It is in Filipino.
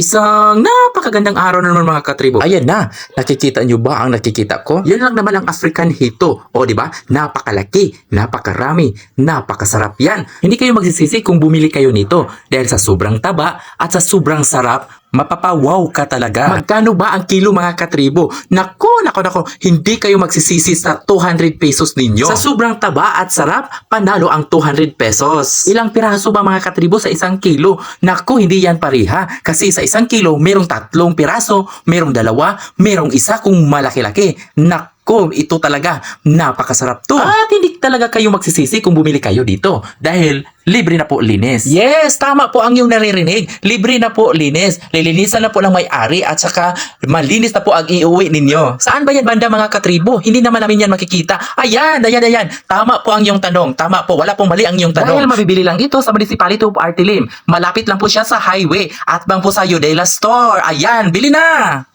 Isang napakagandang araw na naman mga katribo. Ayan na, nakikita nyo ba ang nakikita ko? Yan lang naman ang African Hito. O di ba? Napakalaki, napakarami, napakasarap yan. Hindi kayo magsisisi kung bumili kayo nito dahil sa sobrang taba at sa sobrang sarap, mapapawaw ka talaga. Magkano ba ang kilo mga katribo? Nako, nako, nako, hindi kayo magsisisi sa 200 pesos ninyo. Sa sobrang taba at sarap, panalo ang 200 pesos. Ilang piraso ba mga katribo sa isang kilo? Nako, hindi yan pariha. Kasi sa isang kilo, merong tatlong piraso, merong dalawa, merong isa kung malaki-laki. Nako, ito talaga, napakasarap to. At hindi talaga kayo magsisisi kung bumili kayo dito. Dahil libre na po linis. Yes, tama po ang yung naririnig. Libre na po linis. Lilinisan na po ng may-ari at saka malinis na po ang iuwi ninyo. Saan ba yan banda mga katribo? Hindi naman namin yan makikita. Ayan, ayan, ayan. Tama po ang yung tanong. Tama po, wala pong mali ang yung tanong. Dahil mabibili lang ito sa Municipality of Artilim. Malapit lang po siya sa highway at bang po sa Udela Store. Ayan, bili na!